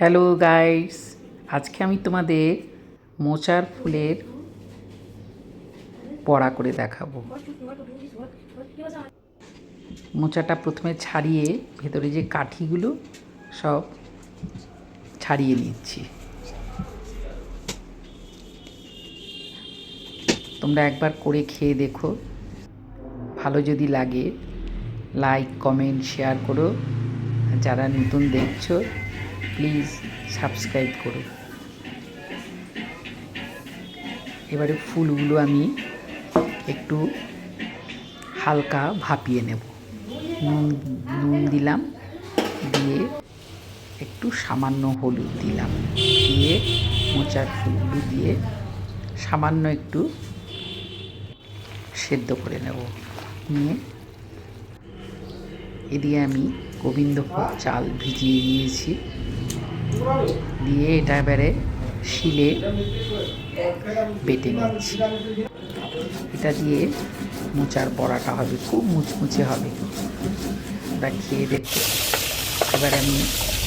Hello guys, আজকে আমি তোমাদের মোচার ফুলের পড়া করে দেখাবো। মোচাটা প্রথমে ছাড়িয়ে ভেতরে যে কাঠিগুলো সব ছাড়িয়ে নিচ্ছি। তোমরা একবার করে খেয়ে দেখো। ভালো যদি লাগে, লাইক, কমেন্ট, শেয়ার করো। যারা নতুন দেখছ প্লিজ সাবস্ক্রাইব করো। এবারে ফুলগুলো আমি একটু হালকা ভাপিয়ে নেব। নুন দিলাম, দিয়ে একটু সামান্য হলুদ দিলাম, দিয়ে মোচার ফুলগুলো দিয়ে সামান্য একটু সেদ্ধ করে নেব। নিয়ে এদিকে আমি গোবিন্দভোগ চাল ভিজিয়ে দিয়েছি। দিয়ে এটা এবারে শিলে বেটে নিচ্ছি। এটা দিয়ে মোচার বড়াটা হবে, খুব মুচমুচে হবে। ওটা খেয়ে দেখতে এবার আমি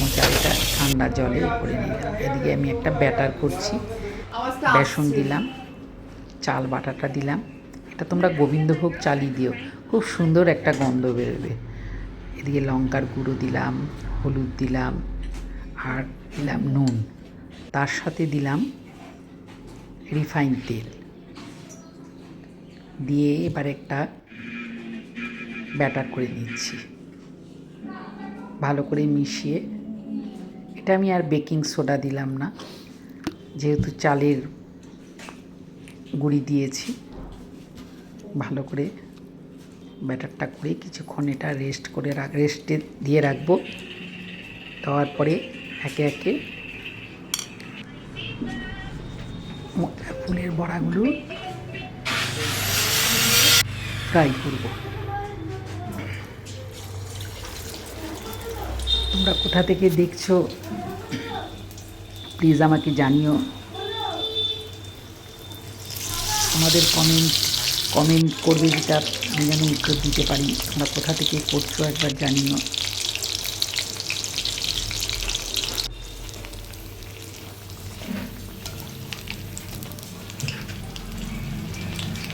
মোচাটা ঠান্ডা জলে করে নিলাম। এদিকে আমি একটা ব্যাটার করছি। বেসন দিলাম, চাল বাটাটা দিলাম। এটা তোমরা গোবিন্দভোগ চালই দিও। খুব সুন্দর একটা গন্ধ বেরোবে। এদিকে লঙ্কার গুঁড়ো দিলাম, হলুদ দিলাম, আর দিলাম নুন। তার সাথে দিলাম রিফাইন তেল। দিয়ে এবার একটা ব্যাটার করে নিচ্ছি। ভালো করে মিশিয়ে। এটা আমি আর বেকিং সোডা দিলাম না। যেহেতু চালের গুঁড়ি দিয়েছি, ভালো করে ব্যাটারটা করে কিছুক্ষণ এটা রেস্ট করে রাখ রেস্টে দিয়ে রাখব। দেওয়ার পরে একে একে ফুলের বড়াগুলো ফ্রাই করব। তোমরা কোথা থেকে দেখছ প্লিজ আমাকে জানিও। আমাদের কমেন্ট কমেন্ট করবে যেটা আমি যেন উত্তর দিতে পারি। তোমরা কোথা থেকে করছ একবার জানিও।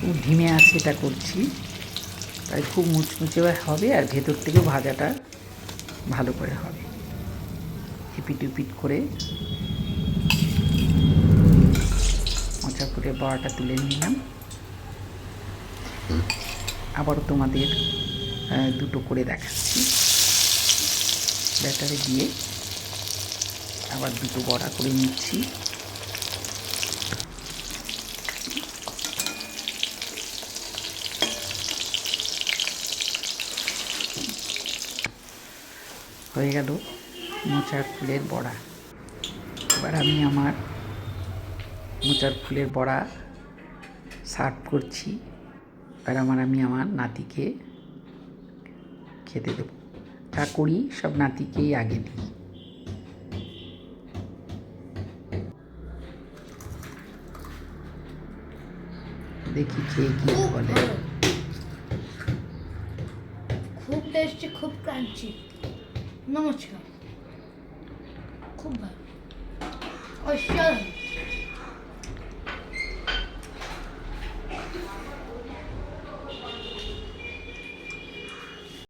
খুব ধিমে আছে এটা করছি। তাই খুব মুচমুচে হবে আর ভেতর থেকে ভাজাটা ভালো করে হবে। এপিট উপিট করে মোচা করে বড়াটা তুলে নিলাম। আবারও তোমাদের দুটো করে দেখাচ্ছি। ব্যাটারে দিয়ে আবার দুটো বড়া করে নিচ্ছি। হয়ে গেল মোচার ফুলের বড়া। এবার আমি আমার মোচার ফুলের বড়া সার্ভ করছি। আর আমার আমি আমার নাতিকে খেতে দেবো। যা করি সব নাতিকেই আগে দিই। দেখি খেয়ে কি বলে। খুব টেস্টি খুব ক্রাঞ্চি নমস্কার। খুব ভালো। অসাধারণ।